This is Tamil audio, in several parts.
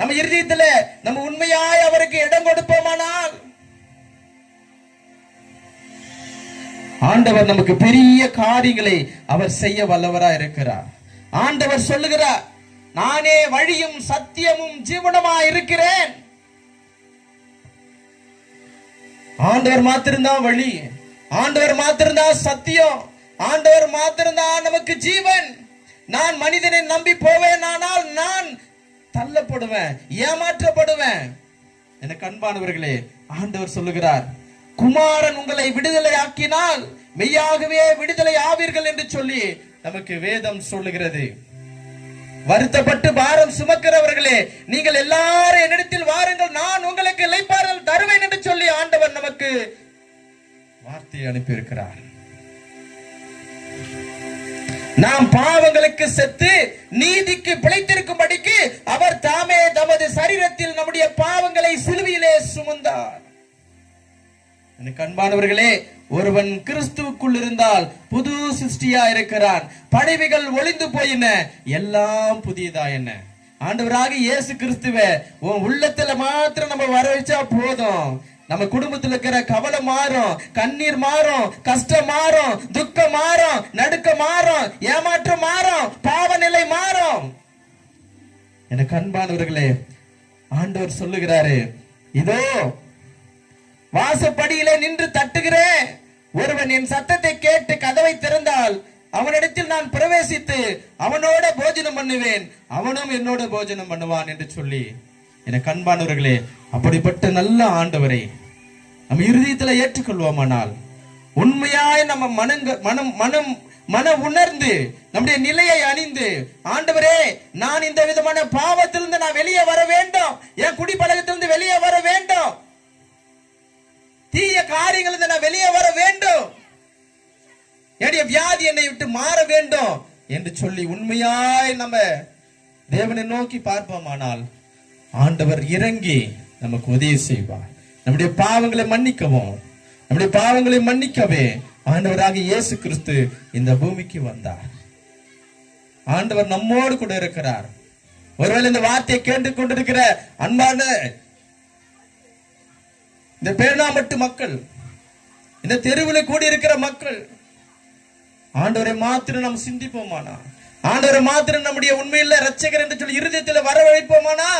நம்ம இருதயத்துல நம்ம உண்மையாய் அவருக்கு இடம் கொடுப்போமானால்? ஆண்டவர் நமக்கு பெரிய காரியங்களை அவர் செய்ய வல்லவரா இருக்கிறார். ஆண்டவர் சொல்லுகிறார் நானே வழியும் சத்தியமும் ஜீவனமா இருக்கிறேன். ஆண்டவர் மாத்திருந்தான் வழி ஆண்டவர் மாத்திருந்தான் சத்தியம் ஆண்டவர் மாத்திருந்தான் நமக்கு ஜீவன். நான் மனிதனை நம்பி போவேன் ஆனால் நான் தள்ளப்படுவேன் ஏமாற்றப்படுவேன். எனக்கு அன்பானவர்களே ஆண்டவர் சொல்லுகிறார் குமாரன் உங்களை விடுதலை ஆக்கினால் மெய்யாகவே விடுதலை ஆவீர்கள் என்று சொல்லி நமக்கு வேதம் சொல்லுகிறது. வருத்தப்பட்டு பாரம் சுமக்கிறவர்களே நீங்கள் எல்லாரும் என்னிடத்தில் வாருங்கள் நான் உங்களுக்கு இளைப்பாறல் தருவேன் என்று சொல்லி ஆண்டவர் நமக்கு வார்த்தையை அனுப்பியிருக்கிறார். நாம் பாவங்களுக்கு செத்து நீதிக்கு பிழைத்திருக்கும்படிக்கு அவர் தாமே தமது சரீரத்தில் நம்முடைய பாவங்களை சிலுவையிலே சுமந்தார். எனக்கு அன்பானவர்களே ஒருவன் கிறிஸ்துவுக்குள் இருந்தால் புது சிருஷ்டியா இருக்கிறான். படைவைகள் ஒளிந்து போயின. எல்லாம் புதியதா என்ன? ஆண்டவராக இயேசு கிறிஸ்துவ உன் உள்ளத்துல மாத்திரம் நம்ம வர வச்சா போதும். நம்ம குடும்பத்துல இருக்கிற கவலை மாறும் கண்ணீர் மாறும் கஷ்டம் மாறும் துக்கம் மாறும் நடுக்க மாறும் ஏமாற்றம் மாறும் பாவநிலை மாறும். எனக்கு அன்பானவர்களே ஆண்டவர் சொல்லுகிறாரு இதோ வாசப்படியிலே நின்று தட்டுகிறேன். ஒருவன் என் சத்தத்தை கேட்டு கதவை திறந்தால் அவனிடத்தில் நான் பிரவேசித்து அவனோட போஜனம் பண்ணுவேன் அவனும் என்னோட போஜனம் பண்ணுவான் என்று சொல்லி. எனக்கு கண்பானவர்களே அப்படிப்பட்ட நல்ல ஆண்டவரை நம்ம இருதயத்துல ஏற்றுக்கொள்வோமானால் உண்மையாய் நம்ம மனங்க மனம் மனம் மன உணர்ந்து நம்முடைய நிலையை அணிந்து ஆண்டவரே நான் இந்த விதமான பாவத்திலிருந்து நான் வெளியே வர வேண்டும் என் குடிப்பழக்கத்திலிருந்து வெளியே வர வேண்டும். தீய காரியங்கள் நான் வெளியே வர வேண்டும். என்னுடைய வியாதி என்னை விட்டு மாற வேண்டும் என்று சொல்லி உண்மையாய் நம்ம தேவனை நோக்கி பார்ப்போமானால் ஆண்டவர் இறங்கி நமக்கு உதவி செய்வார். நம்முடைய பாவங்களை மன்னிக்கவும். நம்முடைய பாவங்களை மன்னிக்கவே ஆண்டவராக இயேசு கிறிஸ்து இந்த பூமிக்கு வந்தார். ஆண்டவர் நம்மோடு கூட இருக்கிறார். ஒருவேளை இந்த வார்த்தையை கேட்டுக் கொண்டிருக்கிற அன்பான இந்த பேனாமட்டு மக்கள் இந்த தெருவில் கூடி இருக்கிற மக்கள் ஆண்டவரை மாத்திரம் நாம் சிந்திப்போமானா ஆண்டவரை மாத்திரம் நம்முடைய உண்மையில ரட்சகர் என்று சொல்லி இருதயத்தில் வரவழைப்போமானா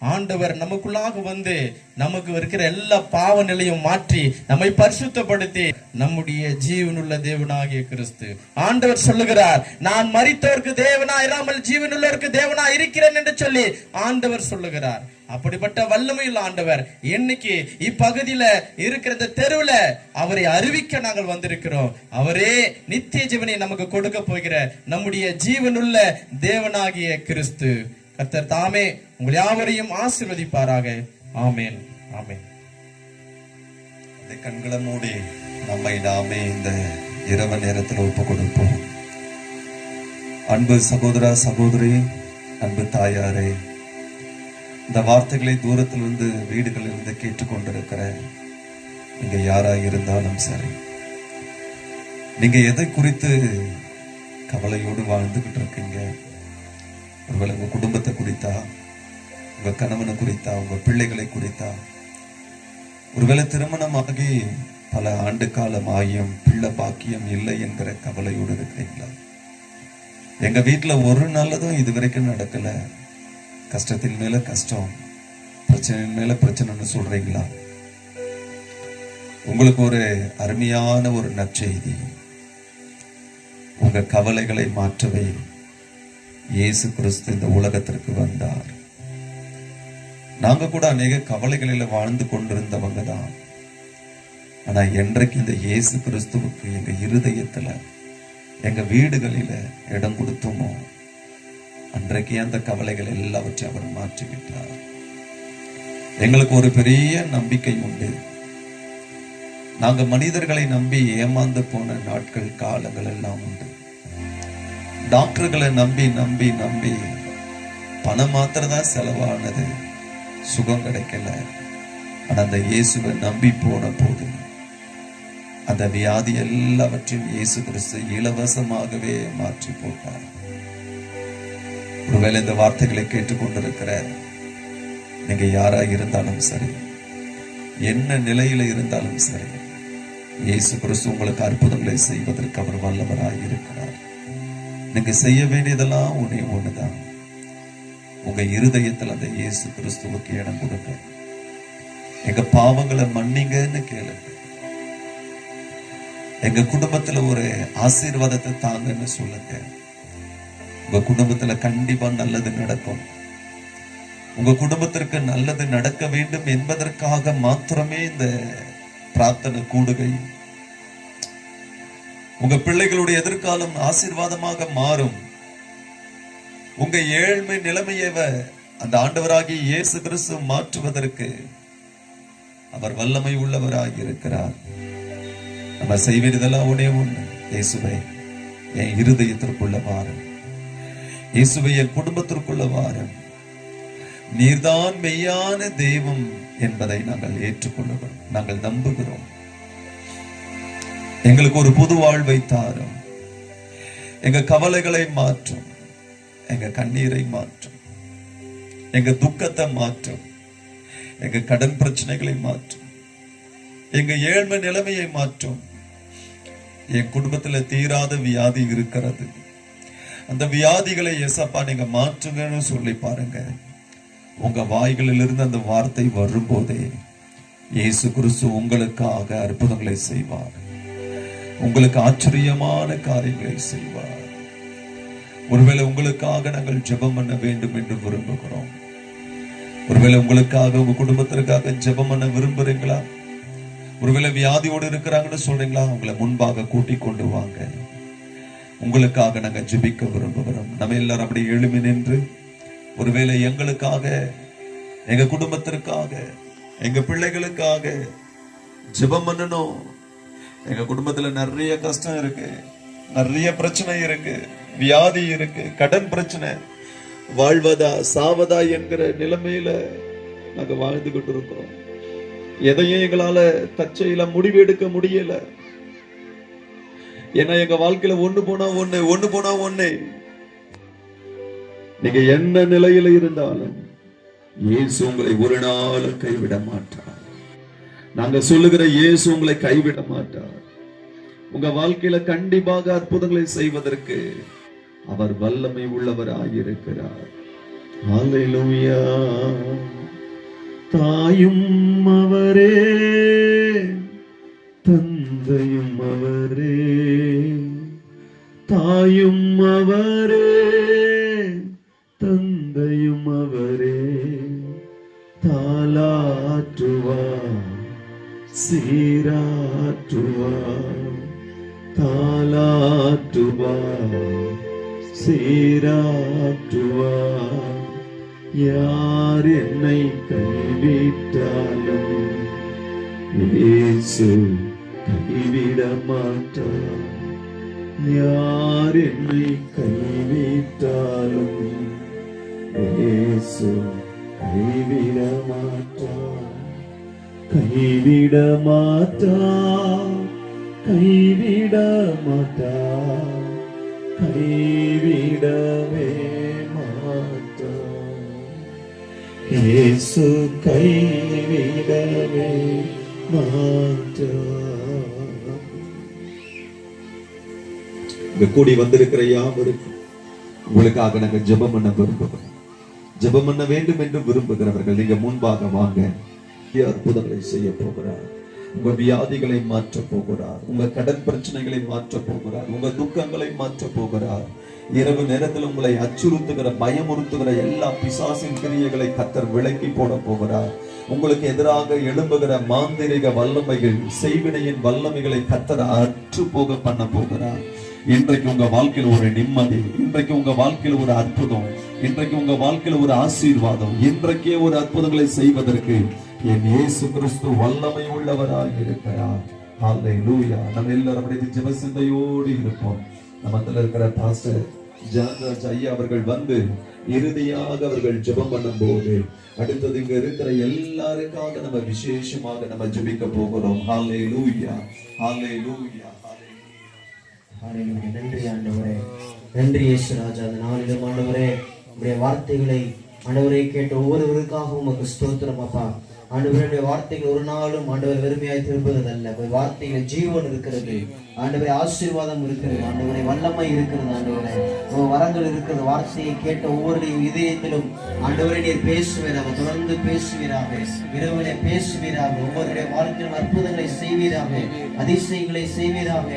ஆண்டவர் நமக்குள்ளாக வந்து நமக்கு இருக்கிற எல்லா பாவ நிலையும் மாற்றி நம்மை பரிசுத்தப்படுத்தி நம்முடைய ஜீவனுள்ள தேவனாகிய கிறிஸ்து. ஆண்டவர் சொல்லுகிறார் நான் மறித்தவருக்கு தேவனா இராமல் ஜீவனுள்ளவருக்கு தேவனா இருக்கிறேன் என்று சொல்லி ஆண்டவர் சொல்லுகிறார். அப்படிப்பட்ட வல்லமையுள்ள ஆண்டவர் இன்னைக்கு இப்பகுதியில இருக்கிற இந்த தெருவுல அவரை அறிவிக்க நாங்கள் வந்திருக்கிறோம். அவரே நித்திய ஜீவனை நமக்கு கொடுக்க போகிற நம்முடைய ஜீவனுள்ள தேவனாகிய கிறிஸ்து. கர்த்தர் தாமே உங்கள் யாவரையும் ஆசிர்வதிப்பாராக. ஆமேன். ஆமேன். இந்த கண்களை மூடி நம்மை நாமே இந்த இரவு நேரத்தில் ஒப்பு கொடுப்போம் அன்பு சகோதரா சகோதரி அன்பு தாயாரே இந்த வார்த்தைகளை தூரத்திலிருந்து வீடுகளிலிருந்து கேட்டுக்கொண்டிருக்கிற நீங்க யாரா இருந்தாலும் சரி நீங்க எதை குறித்து கவலையோடு வாழ்ந்துகிட்டு இருக்கீங்க? ஒருவேளை உங்கள் குடும்பத்தை குறித்தா உங்க கணவனை குறித்தா உங்க பிள்ளைகளை குறித்தா ஒருவேளை திருமணமாகி பல ஆண்டு காலம் ஆகியும் பிள்ளை பாக்கியம் இல்லை என்கிற கவலையோடு இருக்கிறீங்களா? எங்க வீட்டில் ஒரு நல்லதும் இது வரைக்கும் நடக்கல. கஷ்டத்தின் மேல கஷ்டம் பிரச்சனையின் மேல பிரச்சனைன்னு சொல்றீங்களா? உங்களுக்கு ஒரு அருமையான ஒரு நற்செய்தி. உங்கள் கவலைகளை மாற்றவே இயேசு கிறிஸ்து இந்த உலகத்திற்கு வந்தார். நாங்க கூட அநேக கவலைகளில் வாழ்ந்து கொண்டிருந்தவங்க தான். ஆனா என்றைக்கு இந்த இயேசு கிறிஸ்துவுக்கு எங்க இருதயத்துல எங்க வீடுகளில இடம் கொடுத்தோமோ அன்றைக்கு அந்த கவலைகள் எல்லாவற்றையும் அவர் மாற்றிவிட்டார். எங்களுக்கு ஒரு பெரிய நம்பிக்கை உண்டு. நாங்கள் மனிதர்களை நம்பி ஏமாந்து போன நாட்கள் காலங்கள் எல்லாம் உண்டு. டாக்டர்களை நம்பி நம்பி நம்பி பணம் மாத்திரம் தான் செலவானது. சுகம் கிடைக்கல. ஆனால் அந்த இயேசுவை நம்பி போன போது அந்த வியாதி எல்லாவற்றையும் இயேசு கிறிஸ்து இலவசமாகவே மாற்றி போட்டார். ஒருவேளை இந்த வார்த்தைகளை கேட்டுக்கொண்டிருக்கிற நீங்க யாரா இருந்தாலும் சரி என்ன நிலையில இருந்தாலும் சரி இயேசு கிறிஸ்து உங்களுக்கு அற்புதங்களை செய்வதற்கு அவர் வல்லவராய் இருக்கிறார் நீங்க செய்ய வேண்டியதெல்லாம் ஒண்ணே ஒண்ணுதான். உங்க இருதயத்துல அந்த இயேசு கிறிஸ்துவுக்கு இடம் கொடுங்க எங்க பாவங்களை மன்னிங்கன்னு கேளுங்க எங்க குடும்பத்துல ஒரு ஆசீர்வாதத்தை தாங்கன்னு சொல்லுங்க. உங்க குடும்பத்துல கண்டிப்பா நல்லது நடக்கும். உங்க குடும்பத்திற்கு நல்லது நடக்க வேண்டும் என்பதற்காக மாத்திரமே இந்த பிரார்த்தனை கூடுகை. உங்க பிள்ளைகளுடைய எதிர்காலம் ஆசீர்வாதமாக மாறும். உங்க ஏழ்மை நிலைமையவ அந்த ஆண்டவராகிய இயேசு கிறிஸ்து மாற்றுவதற்கு அவர் வல்லமை உள்ளவராக இருக்கிறார். நம்ம செய்வதெல்லாம் ஒன்னே ஒண்ணு. இயேசுவை என் இருதயத்திற்குள்ள வாரு இயேசுவை என் குடும்பத்திற்குள்ள வாரு நீர்தான் மெய்யான தெய்வம் என்பதை நாங்கள் ஏற்றுக்கொள்ளுகிறோம். நாங்கள் நம்புகிறோம். எங்களுக்கு ஒரு புது வாழ்வை தாரும். எங்க கவலைகளை மாற்றும். எங்க கண்ணீரை மாற்றும். எங்க துக்கத்தை மாற்றும். எங்க கடன் பிரச்சனைகளை மாற்றும். எங்க ஏழ்மை நிலைமையை மாற்றும். என் குடும்பத்துல தீராத வியாதி இருக்கிறது. அந்த வியாதிகளை எசப்பா நீங்க மாற்றுங்கன்னு சொல்லி பாருங்க. உங்க வாய்களிலிருந்து அந்த வார்த்தை வரும்போதே இயேசு கிறிஸ்து உங்களுக்காக அற்புதங்களை செய்வார். உங்களுக்கு ஆச்சரியமான காரியங்களை செய்வார். ஒருவேளை உங்களுக்காக நாங்கள் ஜெபம் பண்ண வேண்டும் என்று விரும்புகிறோம். ஒருவேளை உங்களுக்காக உங்க குடும்பத்திற்காக ஜெபம் பண்ண விரும்புறீங்களா? ஒருவேளை வியாதியோடு இருக்கிறாங்கன்னு சொல்றீங்களா? உங்களை முன்பாக கூட்டி கொண்டு வாங்க. உங்களுக்காக நாங்கள் ஜெபிக்க விரும்புகிறோம். நம்ம எல்லாரும் அப்படி எழுமி நின்று ஒருவேளை எங்களுக்காக எங்க குடும்பத்திற்காக எங்க பிள்ளைகளுக்காக ஜெபம் பண்ணணும். எங்க குடும்பத்துல நிறைய கஷ்டம் இருக்கு. நிறைய பிரச்சனை இருக்கு. வியாதி இருக்கு. கடன் பிரச்சனை. வாழ்வதா சாவதா என்கிற நிலைமையில நாங்க வாழ்ந்து கொண்டு இருக்கிறோம் எதையும் எங்களால தச்சையில முடிவு எடுக்க முடியல. ஏன்னா எங்க வாழ்க்கையில ஒண்ணு போனா ஒண்ணு ஒண்ணு போனா ஒண்ணு. நீங்க என்ன நிலையில இருந்தாலும் இயேசு உங்களை ஒரு நாளும் கைவிட மாட்டார். நாங்க சொல்லுகிற இயேசு உங்களை கைவிட மாட்டார். உங்க வாழ்க்கையில கண்டிப்பாக அற்புதங்களை செய்வதற்கு அவர் வல்லமை உள்ளவராயிருக்கிறார். தாயும் அவரே தந்தையும் அவரே தாயும் அவரே தந்தையும் அவரே தாலாற்றுவார் சீராற்றுவார். தாலாற்றுவார் சீராற்றுவார் யார் என்னை கைவிட்டாலும் இயேசு கைவிட மாட்டார் யார் என்னை கைவிட்டாலும் இயேசு கைவிட மாட்டார் கைவிட மாட்டார் கைவிட மாட்டா கைவிடவே மாட்டார் இயேசு கைவிடவே மாட்டா இங்க கூடி வந்திருக்கிற யாவருக்கும் உங்களுக்காக நாங்கள் ஜெபம் பண்ண விரும்புகிறோம் ஜெபம் பண்ண வேண்டும் என்று விரும்புகிறவர்கள் நீங்க முன்பாக வாங்க அற்புதங்களை செய்ய போகிறார் உங்க வியாதிகளை மாற்ற போகிறார். உங்க கடன் பிரச்சனைகளை மாற்ற போகிறார். உங்க துக்கங்களை மாற்ற போகிறார். இரவு நேரத்தில் உங்களை அச்சுறுத்துகிற பயமுறுத்துகிற எல்லா பிசாசின் கிரியைகளை கத்தர் விலக்கி போட போகிறார். உங்களுக்கு எதிராக எழும்புகிற மாந்திரிக வல்லமைகள் செய்வினையின் வல்லமைகளை கத்தர் அற்று போக பண்ண போகிறார். இன்றைக்கு உங்க வாழ்க்கையில் ஒரு நிம்மதி இன்றைக்கு உங்க வாழ்க்கையில் ஒரு அற்புதம் இன்றைக்கு உங்க வாழ்க்கையில் ஒரு ஆசீர்வாதம் இன்றைக்கே ஒரு அற்புதங்களை செய்வதற்கு என் இயேசு கிறிஸ்து வல்லமை உள்ளவராய் இருக்கிறார். லூயா நம்ம எல்லாரும் அப்படியே ஜெப சிந்தையோடு இருப்போம். நம்ம இருக்கிற பாஸ்டர் ஜான்ராஜ் ஐயா அவர்கள் வந்து இறுதியாக அவர்கள் ஜெபம் பண்ணும்போது அடுத்தது இங்க இருக்கிற எல்லாருக்காக நம்ம விசேஷமாக நம்ம ஜெபிக்க போகிறோம். ஹாலே லூயா ஹாலே லூயா நன்றி ஆண்டவரே. நன்றி இயேசு ராஜா. அந்த நாளிலும் ஆண்டவரே உடைய வார்த்தைகளை ஆண்டவரை கேட்ட ஒவ்வொருவருக்காகவும் உமக்கு ஸ்தோத்திரம் அப்பா. ஆண்டவருடைய வார்த்தைகள் ஒரு நாளும் ஆண்டவர் வெறுமையாய் திரும்புவதல்ல. உடைய வார்த்தையில ஜீவன் இருக்கிறது. ஆண்டவரை ஆசீர்வாதம் இருக்கிறது. ஆண்டவரை வல்லமை இருக்கிறது. ஆண்டவரை வரங்கள் இருக்கிறது. வார்த்தையை கேட்ட ஒவ்வொருடைய இதயத்திலும் ஆண்டவரை நீர் பேசுவீராக. தொடர்ந்து பேசுவீராக. இரவுகளை பேசுவீராக. ஒவ்வொருடைய வாழ்க்கையிலும் அற்புதங்களை செய்வீராக. அதிசயங்களை செய்வீராக.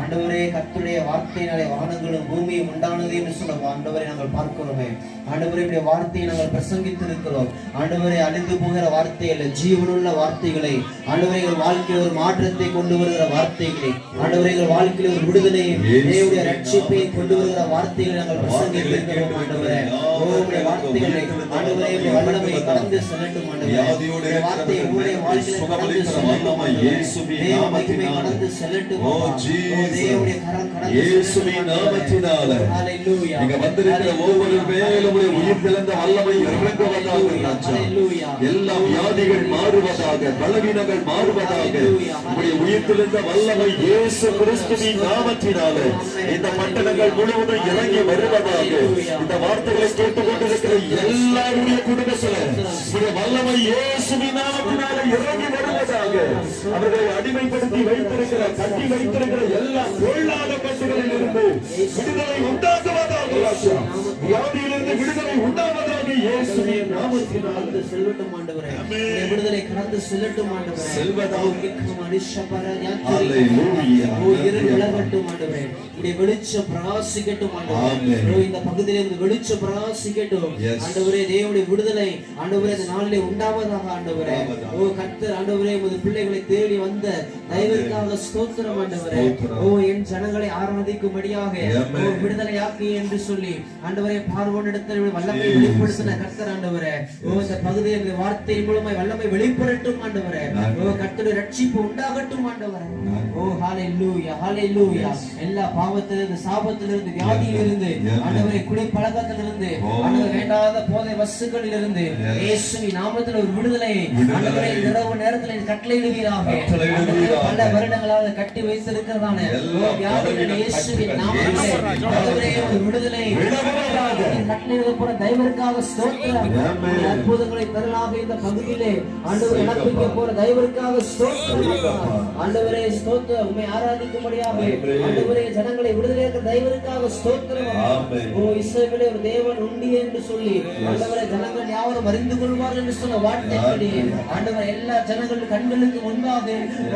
ஆண்டவரே கத்துடைய வார்த்தையினாலே வானங்களும் பூமியும் உண்டானது என்று சொல்ல ஆண்டவரை நாங்கள் பார்க்கிறோமே. ஆண்டவரே வார்த்தையை நாங்கள் பிரசங்கித்திருக்கிறோம். ஆண்டவரை அழிந்து போகிற வார்த்தை அல்ல ஜீவனுள்ள வார்த்தைகளை ஆண்டவரை எங்கள் வாழ்க்கையில் ஒரு மாற்றத்தை கொண்டு வருகிற வார்த்தைகளை ஆண்டவரை எங்கள் வாழ்க்கையில் ஒரு விடுதலையை தேவனுடைய ரட்சிப்பை கொண்டு வருகிற வார்த்தைகளை நாங்கள் பிரசங்கித்து இருக்கிறோம் ஆண்டவரே. உம்முடைய வார்த்தைகளை ஆண்டவரே உம்முடைய வல்லமையை கடந்து செல்லட்டும் ஆண்டவரே உம்முடைய வார்த்தையை உம்முடைய வாழ்க்கையில் கடந்து செல்லட்டும் ஆண்டவரே. தேவ மகிமை கடந்து செல்லட்டும் ஓ, அப்பா. ஓ, Jesus. தேவனுடைய கரம் கடந்து இயேசுவின் செல்லட்டும் ஆண்டவரே. நாமத்தினால Hallelujah. நீங்க வந்திருக்கிற ஒவ்வொரு மேலும் உயிர் பிறந்த வல்லமை இறங்குவதாக ராஜா. எல்லா வியாதிகள் மாறுவதாக பலவீனங்கள் மாறுவதாக உடைய உயிர் பிறந்த வல்லமை இயேசு கிறிஸ்துவின் நாமத்தினால இந்த பட்டணங்கள் முழுவதும் இறங்கி வருவதாக இந்த வார்த்தைகளை கேட்டுக்கொண்டிருக்கிற எல்லாருடைய குடும்பத்தில் வல்லமை இயேசுவின் இறங்கி வருவதாக அவர்களை அடிமைப்படுத்தி வைத்திருக்கிற கட்டி வைத்திருக்கிற எல்லா பொருளாத கட்டுகளில் இருந்து விடுதலை உண்டாக்குவதாக வியாதியிலிருந்து விடுதலை உண்டாவதாக இயேசுவின் நாமத்தினால் செல்வம் செல்லட்டும் ஆண்டவரே உடைய விடுதலை கடந்து செல்லட்டும் ஆண்டவரே செல்வதாக. ஓ, மிக்க மனுஷபர அல்லேலூயா. ஓ இருள் விலகட்டும் ஆண்டவரே உடைய வெளிச்சம் பிரகாசிக்கட்டும் ஆண்டவரே ஆமென். ஓ, இந்த பகுதியில இருந்து வெளிச்சம் பிரகாசிக்கட்டும் Yes. ஆண்டவரே தேவனுடைய விடுதலை ஆண்டவரே இந்த நாளிலே உண்டாவதாக ஆண்டவரே உண்டாவதாக. ஓ கர்த்தர் ஆண்டவரே உமது பிள்ளைகளை தேடி வந்த தயவிற்காக ஸ்தோத்திரம் ஆண்டவரே. ஓ என் ஜனங்களை ஆராதிக்கும்படியாக விடுதலையாக்கி என்று சொல்லி ஆண்டவரே பார்வோனிடத்தில் வல்லமை. வெளிப்படுத்தின கர்த்தர் ஆண்டவரே ஓ இந்த பகுதியில் வார்த்தை மூலமாய் வல்லமை வெளிப்படட்டும் ஆண்டவரே. ஓ கர்த்தருடைய ரட்சிப்பு உண்டாகட்டும் ஆண்டவரே. ஓ ஹalleluya ஹalleluya. எல்லா பாவத்திலிருந்து சாபத்திலிருந்து வியாதியிலிருந்து Amen. ஆண்டவரே குடி பழக்கத்திலிருந்து Oh. ஆண்டவர் வேண்டாத போதை வஸ்துக்களிலிருந்து Yes. இயேசுவின் நாமத்தில் ஒரு விடுதலை. ஆண்டவரே இரவு நேரத்தில் கட்டளையிடுவீராக. பல வருடங்களாக கட்டி வைத்திருக்கிறதான வியாதிகள் இயேசுவின் நாமத்திலே ஆண்டவரே ஒரு விடுதலை. கட்டளையிட போற தெய்வருக்காக ஸ்தோத்திரம். அற்புதங்களை தரலாக இந்த பகுதியிலே. ஆண்டவர் நடப்பிக்க போற தெய்வருக்காக ஸ்தோத்திரம். ஆண்டவரே ஸ்தோத்திரம். உண்மை ஆராதிக்கும்படியாக. ஆண்டவரே தெய்வருக்காக ஸ்தோத்திரம். ஓ இஸ்ரவேலே ஒரு தேவன் உண்டு என்று சொல்லி ஆண்டவரே ஜனங்கள் யாவரும் அறிந்து கொள்வார் என்று சொன்ன வார்த்தைப்படி ஆண்டவர் எல்லா ஜனங்கள் கண்களுக்கு முன்பாக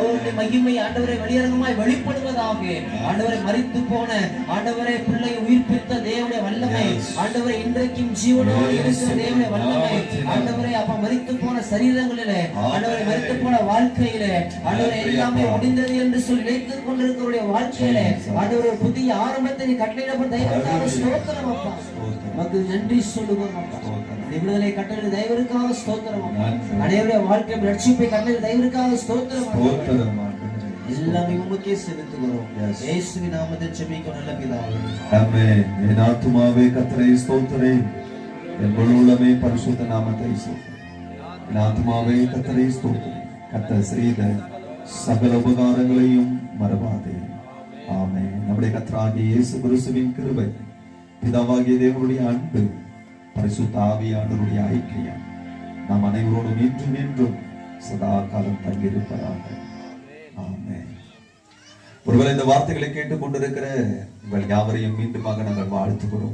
உம்முடைய மகிமை ஆண்டவரை வெளியரங்கமாய் வெளிப்படுவதாக. ஆண்டவரை மறித்து போன ஆண்டவரை பிள்ளை உயிர்ப்பித்த தேவனுடைய வல்லமை. ஆண்டவரை இன்றைக்கும் ஜீவனோடு இருக்கிற தேவனுடைய வல்லமை. ஆண்டவரை அப்ப மறித்து போன சரீரங்களிலே ஆண்டவரை மறித்து போன வாழ்க்கையிலே ஆண்டவரை எல்லாமே முடிந்தது என்று சொல்லி நினைத்துக் கொண்டிருக்கிறவருடைய வாழ்க்கையிலே ஆண்டவர் புதிய ஆரம்பத்தை நீ கட்டளையிடப்பட்ட தெய்வத்தாக ஸ்தோத்திரம் அப்பா. உமக்கு நன்றி சொல்லுவோம் அப்பா. விடுதலை கட்டளை தெய்வருக்காக ஸ்தோத்திரம் அப்பா. அனைவருடைய வாழ்க்கை ரட்சிப்பை கட்டளை தெய்வருக்காக ஸ்தோத்திரம். எல்லாமே உமக்கே செலுத்துகிறோம். இயேசுவின் நாமத்தில் ஜெபிக்கும் நல்ல பிதாவே. ஆமென். என் ஆத்துமாவே கர்த்தரை ஸ்தோத்திரே என் முழு உள்ளமே பரிசுத்த நாமத்தை ஸ்தோத்திரே. என் ஆத்துமாவே கர்த்தரை ஸ்தோத்திரே கர்த்தர் செய்த சகல உபகாரங்களையும் மறவாதே. ஆமே நம்முடைய கர்த்தராகிய இயேசு கிறிஸ்துவின் கிருபை பிதாவாகிய தேவனுடைய அன்பு பரிசுத்த ஆவியானவருடைய ஐக்கியம் நாம் அனைவரோடும் இன்றும் என்றும் சதா காலம் தங்கியிருப்பதாக. ஆமென். ஒருவேளை இந்த வார்த்தைகளை கேட்டுக் கொண்டிருக்கிற உங்கள் யாவரையும் மீண்டுமாக நாங்கள் வாழ்த்துக்கிறோம்